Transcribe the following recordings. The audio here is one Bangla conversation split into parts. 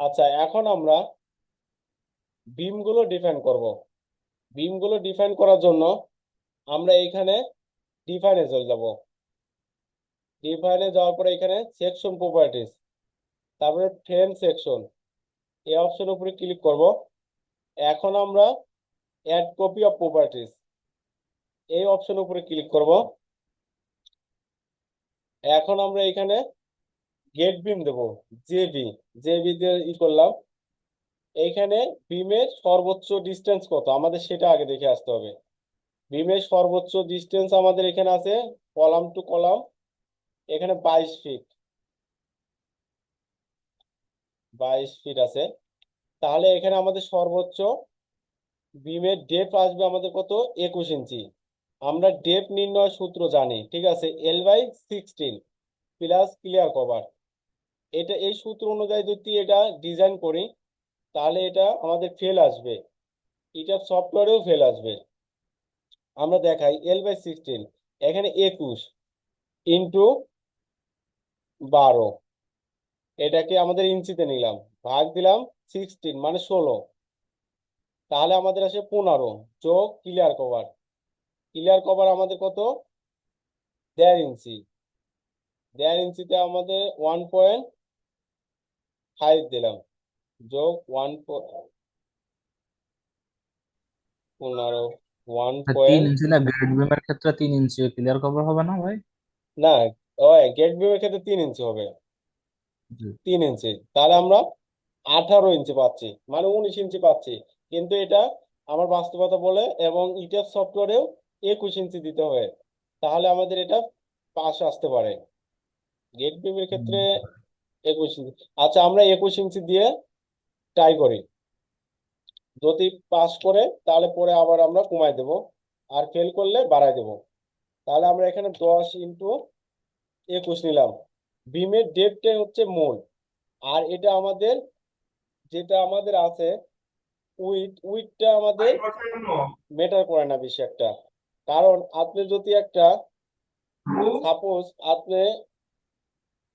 আচ্ছা এখন আমরা বিমগুলো ডিফাইন করব। বিমগুলো ডিফাইন করার জন্য আমরা এইখানে ডিফাইনে চলে যাব। ডিফাইনে যাওয়ার পরে এখানে সেকশন প্রপার্টিস তারপরে ফ্রেম সেকশন এই অপশনের উপরে ক্লিক করব। এখন আমরা অ্যাড কপি অফ প্রপার্টিস এই অপশনের উপরে ক্লিক করব। এখন আমরা এখানে গেট বিম দেব জেবি জেবি দিয়ে ই করলাম। এইখানে বিমের সর্বোচ্চ ডিস্টেন্স কত? আমাদের সেটা আগে দেখে আসতে হবে। বিমের সর্বোচ্চ ডিস্টেন্স আমাদের এখানে আছে, কলাম টু কলাম, এখানে বাইশ ফিট বাইশ ফিট আছে। তাহলে এখানে আমাদের সর্বোচ্চ বিমের ডেপ আসবে আমাদের কত? একুশ ইঞ্চি আমরা ডেপ নির্ণয় সূত্র জানি, ঠিক আছে? L by sixteen plus clear cover এটা, এই সূত্র অনুযায়ী যদি এটা ডিজাইন করি, তাহলে এটা আমাদের ফেল আসবে। এটা সফটওয়্যারেও ফেল আসবে। আমরা দেখাই এল বাই সিক্সটিন এখানে একুশ ইন্টু বারো। এটাকে আমাদের ইঞ্চিতে নিলাম, ভাগ দিলাম সিক্সটিন মানে ষোলো। তাহলে আমাদের আসে পনেরো, যোগ ক্লিয়ার কভার ক্লিয়ার কভার আমাদের কত? দেড় ইঞ্চি। দেড় ইঞ্চিতে আমাদের ওয়ান পয়েন্ট ফাইভ দিলাম। যোগ ওয়ান পনেরো ওয়ান তিন পয়েন্ট ইঞ্চি না গ্রেড বিমের ক্ষেত্রে তিন ইঞ্চি। ক্লিয়ার কভার হবে না ভাই? না ওই গেট বিমের ক্ষেত্রে তিন ইঞ্চি হবে। তিন ইঞ্চি। তাহলে আমরা আঠারো ইঞ্চি পাচ্ছি মানে উনিশ ইঞ্চি পাচ্ছি। কিন্তু এটা আমার বাস্তবতা বলে এবং ইটের সফটওয়্যারেও একুশ ইঞ্চি দিতে হবে তাহলে আমাদের এটা পাস আসতে পারে। গেট বিমের ক্ষেত্রে একুশ ইঞ্চি। আচ্ছা আমরা একুশ ইঞ্চি দিয়ে ট্রাই করি। যদি পাস করে, তাহলে পরে আবার আমরা কমাই দেব। আর ফেল করলে বাড়াই দেব। তাহলে আমরা এখানে দশ ইন্টু একুশ নিলাম। বিমের ডেপটাই হচ্ছে মূল। আর এটা আমাদের, যেটা আমাদের আছে উইথ উইথটা আমাদের মেটার করে না বেশি একটা। কারণ আপনি যদি একটা সাপোজ আপনি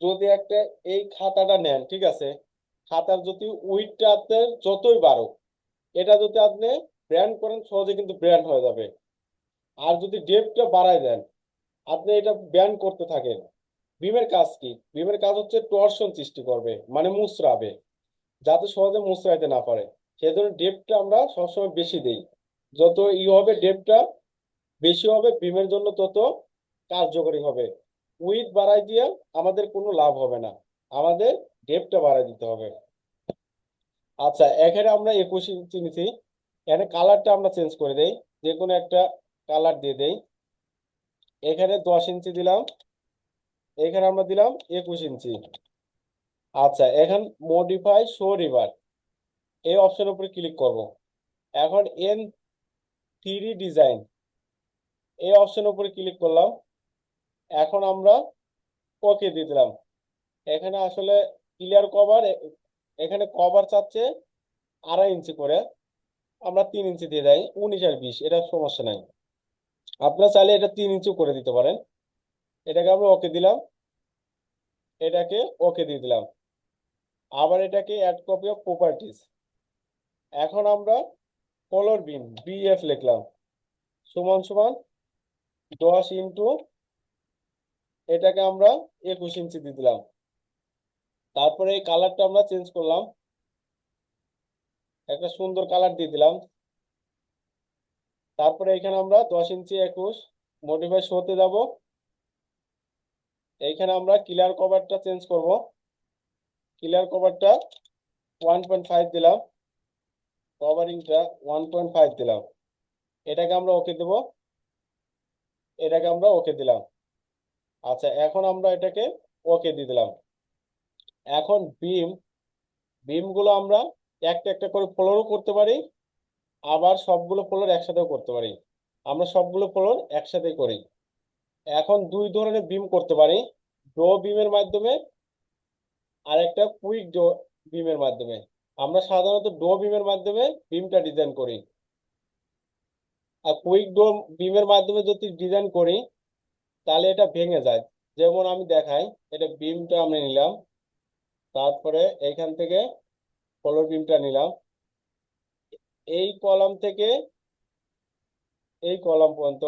যদি একটা, এই খাতাটা নেন, ঠিক আছে? খাতার যদি উইথটা আপনার যতই বাড়ুক, এটা যদি আপনি ব্র্যান্ড করেন, সহজে কিন্তু ব্র্যান্ড হয়ে যাবে। আর যদি ডেপটা বাড়ায় দেন, আপনি এটা ব্যান্ড করতে থাকেন। বিমের কাজ কি? বিমের কাজ হচ্ছে টর্শন সৃষ্টি করবে মানে মুচড়াবে, যাতে সহজে মুচড়াইতে না পারে। সেই জন্য ডেপটা আমরা সবসময় বেশি দেই। যত ই হবে ডেপটা বেশি হবে বিমের জন্য তত কার্যকরী হবে। উইথ বাড়াই দিয়ে আমাদের কোনো লাভ হবে না। আমাদের ডেপটা বাড়াই দিতে হবে। আচ্ছা এখানে আমরা একুশ ইঞ্চি নিছি। এখানে কালারটা আমরা চেঞ্জ করে দেই। যে কোনো একটা কালার দিয়ে দেই। এখানে দশ ইঞ্চি দিলাম। এখানে আমরা দিলাম একুশ ইঞ্চি। আচ্ছা এখন মডিফাই শো রিভার এই অপশনের উপরে ক্লিক করব। এখন এন থ্রি ডিজাইন এই অপশনের উপরে ক্লিক করলাম। এখন আমরা ওকে দিয়ে দিলাম। এখানে আসলে ক্লিয়ার কভার এখানে কভার চাচ্ছে আড়াই ইঞ্চি করে। আমরা তিন ইঞ্চি দিয়ে দেয় উনিশ আর বিশ, এটা সমস্যা নাই। আপনারা চাইলে এটা তিন ইঞ্চি করে দিতে পারেন। এটাকে আমরা ওকে দিলাম। এটাকে ওকে দিয়ে দিলাম। আবার এটাকে অ্যাড কপি অফ প্রপার্টিস এখন আমরা কলর বিম বিএফ লিখলাম। সমান সমান দশ ইন্টু এটাকে আমরা একুশ ইঞ্চি দিয়ে দিলাম। তারপরে এই কালারটা আমরা চেঞ্জ করলাম। একটা সুন্দর কালার দিয়ে দিলাম। তারপরে এখানে আমরা দশ ইঞ্চি একুশ মডিফাই শোতে যাব। এইখানে আমরা ক্লিয়ার কভারটা চেঞ্জ করব। ক্লিয়ার কভারটা ওয়ান পয়েন্ট ফাইভ দিলাম। কভারিংটা ওয়ান পয়েন্ট ফাইভ দিলাম। এটাকে আমরা ওকে দেব। এটাকে আমরা ওকে দিলাম। আচ্ছা এখন আমরা এটাকে ওকে দিয়ে দিলাম। এখন বিম বিমগুলো আমরা একটা একটা করে ফ্লোরও করতে পারি, আবার সবগুলো ফ্লোর একসাথেও করতে পারি। আমরা সবগুলো ফ্লোর একসাথেই করি। এখন দুই ধরনের বিম করতে পারি। ডো বিমের মাধ্যমে আর একটা কুইক ডো বিমের মাধ্যমে। আমরা সাধারণত ডো বিমের মাধ্যমে বিমটা ডিজাইন করি। আর কুইক ডো বিমের মাধ্যমে যদি ডিজাইন করি তাহলে এটা ভেঙে যায়। যেমন আমি দেখাই, এটা বিমটা আমরা নিলাম, তারপরে এইখান থেকে ফ্লোর বিমটা নিলাম। এই কলাম থেকে এই কলাম পর্যন্ত,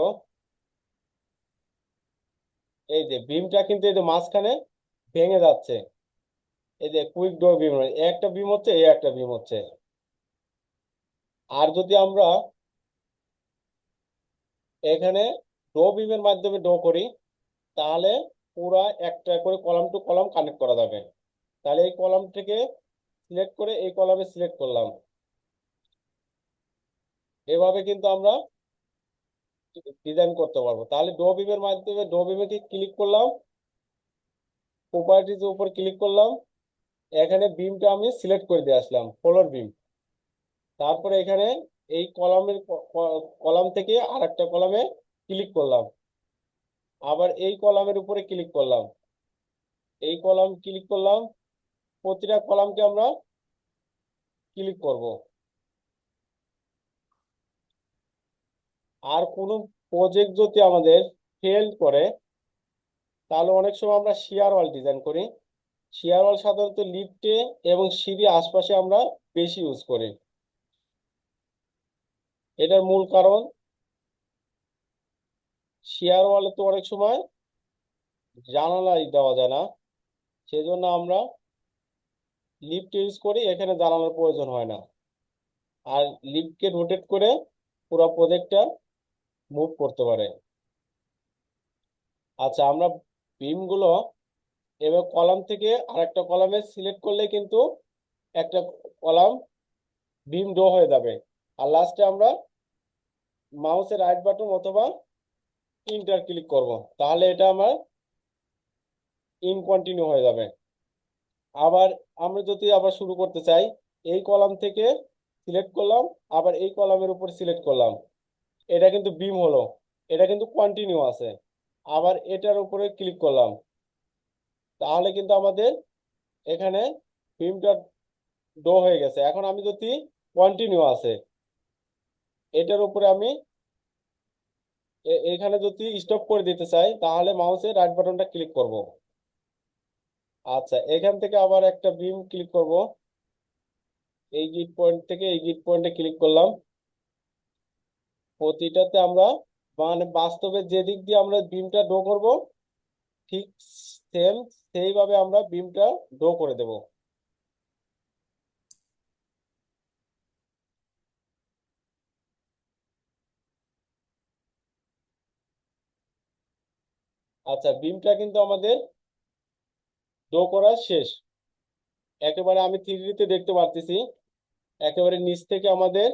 এই যে বিমটা কিন্তু এই যে মাঝখানে ভেঙে যাচ্ছে। এই যে কুইক ডোর বিম একটা বিম হচ্ছে, এই একটা বিম হচ্ছে। আর যদি আমরা এখানে ডো বিমের মাধ্যমে ডো করি, তাহলে পুরা একটা করে কলাম টু কলাম কানেক্ট করা যাবে। তাহলে এই কলাম থেকে সিলেক্ট করে এই কলামে সিলেক্ট করলাম। এভাবে কিন্তু আমরা ডিজাইন করতে পারব। তাহলে ডো বিমের মাধ্যমে ডো বিমে ক্লিক করলাম? প্রপার্টিজ উপর ক্লিক করলাম। এখানে বিমটা আমি সিলেক্ট করে দিয়ে আসলাম ফ্লোর বিম তারপরে এখানে এই কলামের কলাম থেকে আর একটা কলামে ক্লিক করলাম। আবার এই কলামের উপরে ক্লিক করলাম। এই কলাম ক্লিক করলাম। প্রতিটা কলামকে আমরা ক্লিক করব। আর কোনো প্রজেক্ট যদি আমাদের ফেল করে, তাহলে অনেক সময় আমরা শিয়ার ওয়াল ডিজাইন করি। শিয়ার ওয়াল সাধারণত লিফটে এবং সিঁড়ি আশপাশে আমরা বেশি ইউজ করি। এটার মূল কারণ শিয়ার ওয়ালে তো অনেক সময় জানালাই দেওয়া যায় না। সেজন্য আমরা লিফট ইউজ করি, এখানে জানালার প্রয়োজন হয় না। আর লিফটকে রোটেট করে পুরো প্রজেক্টটা মুভ করতে পারে। আচ্ছা আমরা বিমগুলো এবার কলাম থেকে আরেকটা কলামে সিলেক্ট করলে কিন্তু একটা কলাম বিম ডো হয়ে যাবে। আর লাস্টে আমরা মাউসের রাইট বাটন অথবা ইন্টার ক্লিক করব। তাহলে এটা আমার ইন কন্টিনিউ হয়ে যাবে। আবার আমরা যদি আবার শুরু করতে চাই, এই কলাম থেকে সিলেক্ট করলাম, আবার এই কলামের উপর সিলেক্ট করলাম। এটা কিন্তু বিম হলো। এটা কিন্তু কন্টিনিউ আছে। আবার এটার উপরে ক্লিক করলাম। তাহলে কিন্তু আমাদের এখানে বিমটা ডো হয়ে গেছে। এখন আমি যদি কন্টিনিউ আছে, এটার উপরে আমি এখানে যদি স্টপ করে দিতে চাই, তাহলে মাউসের রাইট বাটনটা ক্লিক করব। আচ্ছা এখান থেকে আবার একটা বিম ক্লিক করব। এই গ্রিড পয়েন্ট থেকে এই গ্রিড পয়েন্টে ক্লিক করলাম। প্রতিটাতে আমরা মানে বাস্তবে যে দিক দিয়ে আমরা বিমটা ডো করব, ঠিক সেম সেইভাবে আমরা বিমটা ডো করে দেব। আচ্ছা বিমটা কিন্তু আমাদের ডো করা শেষ। একেবারে আমি থ্রিডিতে দেখতে পারতেছি, একেবারে নিচ থেকে আমাদের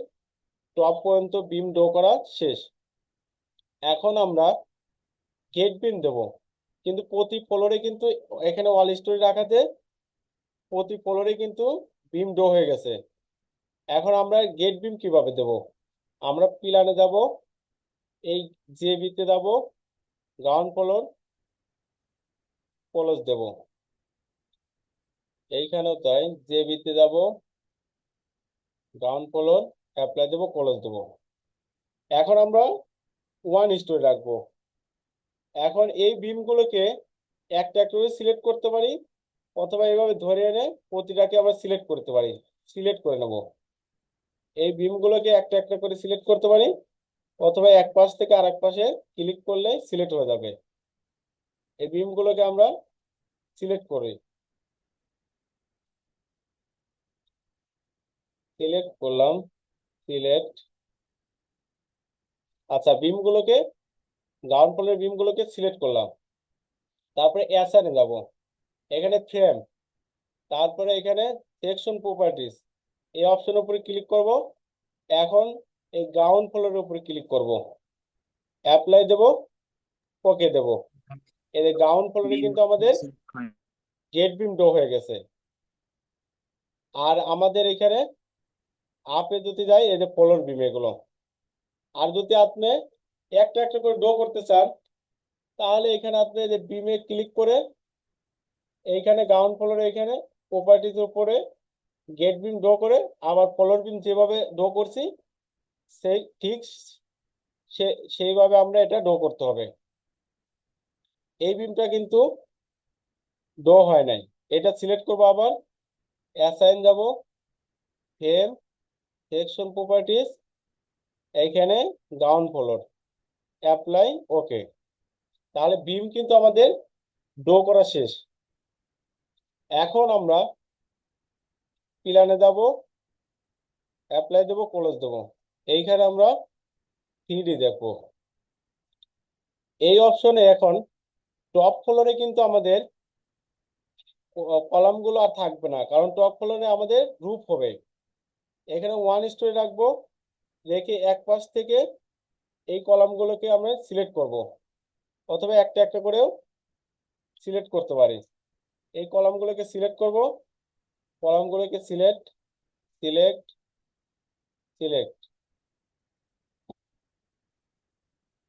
টপ পর্যন্ত বিম ডো করা শেষ। এখন আমরা গেট বিম দেব, কিন্তু প্রতি ফ্লোরে কিন্তু এখানে ওয়াল স্টোরি রাখাতে প্রতি ফ্লোরে কিন্তু বিম ডো হয়ে গেছে। এখন আমরা গেট বিম কীভাবে দেব? আমরা পিলানে যাব এই জেবিতে যাব গ্রাউন্ড ফ্লোর ক্লোজ দেব। এইখানেও তাই যে বিতে যাব গ্রাউন্ড ফ্লোর অ্যাপ্লাই দেবো ক্লোজ দেবো। এখন আমরা ওয়ান স্টোরি রাখব। এখন এই বিমগুলোকে একটা একটা করে সিলেক্ট করতে পারি, অথবা এইভাবে ধরে এনে প্রতিটাকে আমরা সিলেক্ট করতে পারি। সিলেক্ট করে নেব। এই বিমগুলোকে একটা একটা করে সিলেক্ট করতে পারি, অথবা এক পাশ থেকে আরেক পাশে ক্লিক করলে সিলেক্ট হয়ে যাবে। এই বিমগুলোকে আমরা সিলেক্ট করে সিলেক্ট করলাম সিলেক্ট আচ্ছা বিমগুলোকে গ্রাউন্ড ফ্লোরের বিমগুলোকে সিলেক্ট করলাম, তারপরে অ্যাসাইনে যাব, এখানে ফ্রেম তারপরে এখানে সেকশন প্রপার্টিস এই অপশনের উপরে ক্লিক করব, এখন এই গ্রাউন্ড ফ্লোরের উপরে ক্লিক করব অ্যাপ্লাই দেব ওকে দেব। এই গ্রাউন্ড ফ্লোরে কিন্তু আমাদের গেট বিম ডো হয়ে গেছে। আর আমাদের এখানে আপে যদি যাই এই যে ফ্লোর বিম এগুলো। আর যদি আপনি একটা একটা করে ডো করতে চান তাহলে এখানে আপনি যে বিমে ক্লিক করে এইখানে গ্রাউন্ড ফ্লোরে এখানে প্রপার্টিজ উপরে গেট বিম ডো করে আবার ফ্লোর বিম যেভাবে ডো করছি সেই ঠিক সে সেইভাবে আমরা এটা ডো করতে হবে। এই বিমটা কিন্তু ডো হয় নাই। এটা সিলেক্ট করব আবার অ্যাসাইন যাব ফ্রেম সেকশন প্রপার্টিজ এইখানে গ্রাউন্ড ফ্লোর অ্যাপ্লাই ওকে তাহলে বিম কিন্তু আমাদের ডো করা শেষ। এখন আমরা প্ল্যানে যাব অ্যাপ্লাই দেবো ক্লোজ দেবো। এইখানে আমরা থ্রি দেখব। এই অপশনে এখন টপ ফ্লোরে কিন্তু আমাদের কলামগুলো আর থাকবে না, কারণ টপ ফ্লোরে আমাদের রুফ হবে। এখানে ওয়ান স্টোরি রাখব, রেখে এক পাশ থেকে এই কলামগুলোকে আমরা সিলেক্ট করব, অথবা একটা একটা করেও সিলেক্ট করতে পারি। এই কলামগুলোকে সিলেক্ট করব, কলামগুলোকে সিলেক্ট সিলেক্ট সিলেক্ট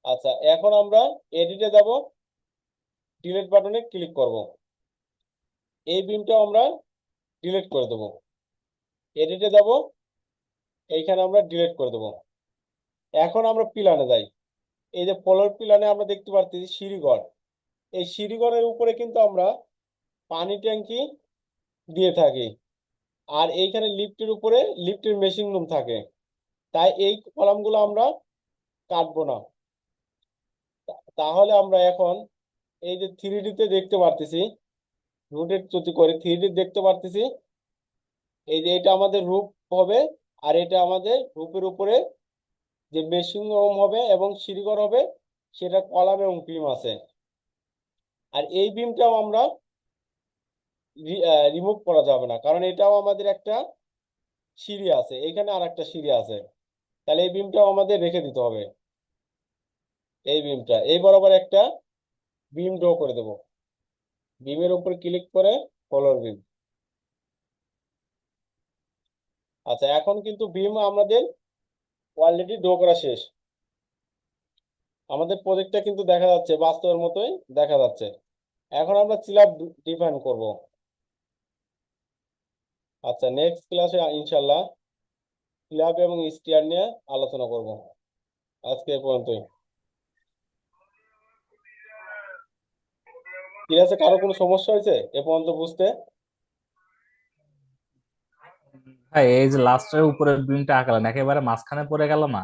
আচ্ছা এখন আমরা এডিটে যাব। ডিলিট বাটনে ক্লিক করব। এই বিমটাও আমরা ডিলিট করে দেবো। এডিটে যাব এইখানে আমরা ডিলিট করে দেবো। এখন আমরা পিলানে যাই। এই যে ফ্লোর পিলানে আমরা দেখতে পাচ্ছি সিঁড়িঘর। এই সিঁড়িঘরের উপরে কিন্তু আমরা পানি ট্যাঙ্কি দিয়ে থাকি। আর এইখানে লিফটের উপরে লিফটের মেশিন রুম থাকে। তাই এই কলামগুলো আমরা কাটবো না। তাহলে আমরা এখন এই যে থ্রি তে দেখতে পারতেছি রুটের যদি করে থ্রি দেখতে পারতেছি, এই যে এটা আমাদের রূপ হবে আর এটা আমাদের রূপের উপরে যে মেশিং রুম হবে এবং সিঁড়িঘর হবে, সেটা কলাম এবং বিম আছে। আর এই বিমটাও আমরা রিমুভ করা যাবে না, কারণ এটাও আমাদের একটা সিঁড়ি আছে, এখানে আর একটা সিঁড়ি আছে। তাহলে এই বিমটাও আমাদের রেখে দিতে হবে। এই বিমটা এই বরাবর একটা বিম ড্র করে দেব। বিমের উপর ক্লিক করে ফলোর বিম আচ্ছা এখন কিন্তু বিম আমাদের অলরেডি ড্র করা শেষ। আমাদের প্রজেক্টটা কিন্তু দেখা যাচ্ছে, বাস্তবের মতোই দেখা যাচ্ছে। এখন আমরা সিলাব ডিফাইন করব। আচ্ছা নেক্সট ক্লাসে ইনশাল্লাহ সিলাব এবং স্টিয়ার নিয়ে আলোচনা করব। আজকে পর্যন্তই। ঠিক আছে কারও কোনো সমস্যা হয়েছে? এ পর্যন্ত বুঝতে? ভাই এই যে লাস্টের উপরের বিমটা আঁকালেন একেবারে মাঝখানে পড়ে গেল না?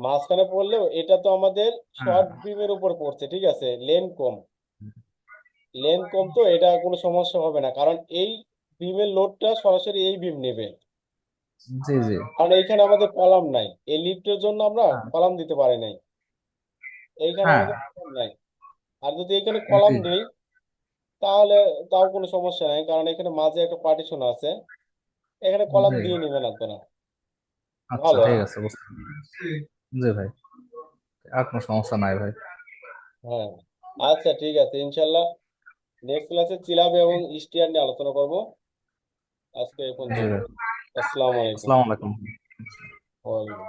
মাঝখানে পড়লেও এটা তো আমাদের হ্যাঁ। শর্ট বিমের উপর পড়ছে ঠিক আছে? লেন কম। লেন কম তো এটা কোনো সমস্যা হবে না কারণ এই বিমের লোডটা সরাসরি এই বিম নেবে। জি জি। কারণ এইখানে আমাদের কলাম নাই এই লিফটের জন্য আমরা হ্যাঁ। কলাম দিতে পারি নাই। এইখানে হ্যাঁ। আমাদের কলাম নাই। আর যদি এখানে কলাম দিই তাহলে তাও কোনো সমস্যা নাই কারণ এখানে মাঝে একটা পার্টিশন আছে। এখানে কলাম জি। দিয়ে নেবেন আপনারা। আচ্ছা ভালো। ঠিক আছে বুঝতে পারছি। জি ভাই। আর কোনো সমস্যা নাই ভাই। হ্যাঁ। আচ্ছা ঠিক আছে ইনশাল্লাহ নেক্সট ক্লাসে চিলাব এবং স্টিয়ার নিয়ে আলোচনা করব। আজকে এই জি পর্যন্ত ভাই। আসসালামু আলাইকুম। আসসালামু আলাইকুম। ওয়ালাইকুম